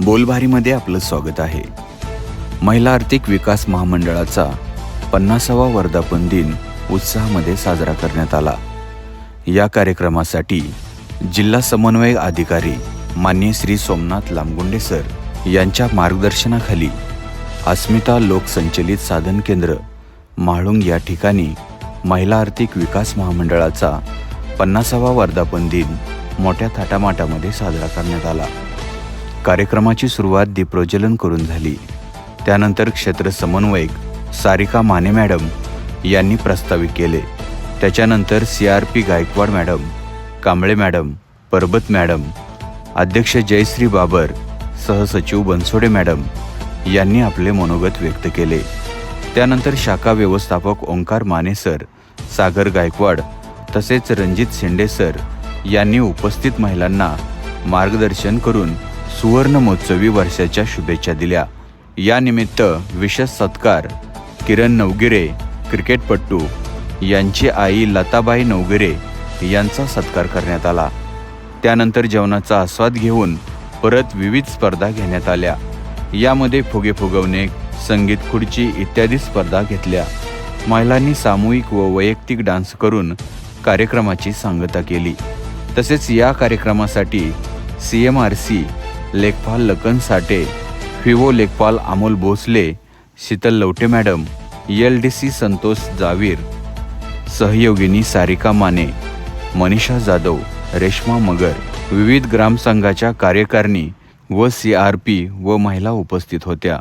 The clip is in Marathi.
बोलबारीमध्ये आपलं स्वागत आहे. महिला आर्थिक विकास महामंडळाचा पन्नासावा वर्धापन दिन उत्साहामध्ये साजरा करण्यात आला. या कार्यक्रमासाठी जिल्हा समन्वय अधिकारी मान्य श्री सोमनाथ लांबगुंडे सर यांच्या मार्गदर्शनाखाली अस्मिता लोकसंचलित साधन केंद्र म्हाळुंग या ठिकाणी महिला आर्थिक विकास महामंडळाचा पन्नासावा वर्धापन दिन मोठ्या थाटामाटामध्ये साजरा करण्यात आला. कार्यक्रमाची सुरुवात दीपप्रज्वलन करून झाली. त्यानंतर क्षेत्र समन्वयक सारिका माने मॅडम यांनी प्रस्तावित केले. त्याच्यानंतर C R P Gaikwad madam Kamble madam Parbat madam अध्यक्ष जयश्री बाबर सहसचिव बनसोडे मॅडम यांनी आपले मनोगत व्यक्त केले. त्यानंतर शाखा व्यवस्थापक ओंकार माने सर सागर गायकवाड तसेच रणजित शिंदे सर यांनी उपस्थित महिलांना मार्गदर्शन करून सुवर्णमहोत्सवी वर्षाच्या शुभेच्छा दिल्या. यानिमित्त विशेष सत्कार किरण नवगिरे क्रिकेटपट्टू यांची आई लताबाई नवगिरे यांचा सत्कार करण्यात आला. त्यानंतर जेवणाचा आस्वाद घेऊन परत विविध स्पर्धा घेण्यात आल्या. यामध्ये फुगे फुगवणे संगीत खुर्ची इत्यादी स्पर्धा घेतल्या. महिलांनी सामूहिक व वैयक्तिक डान्स करून कार्यक्रमाची सांगता केली. तसेच या कार्यक्रमासाठी सी एम आर सी लेखपाल लखन साठे फिवो लेखपाल Amol Bhosale Sheetal Lavate madam L D C Santosh Jawir सहयोगिनी Sarika Mane Manisha Jadhav Reshma Magar विविध ग्रामसंघाच्या कार्यकारिणी व सी आर पी व महिला उपस्थित होत्या.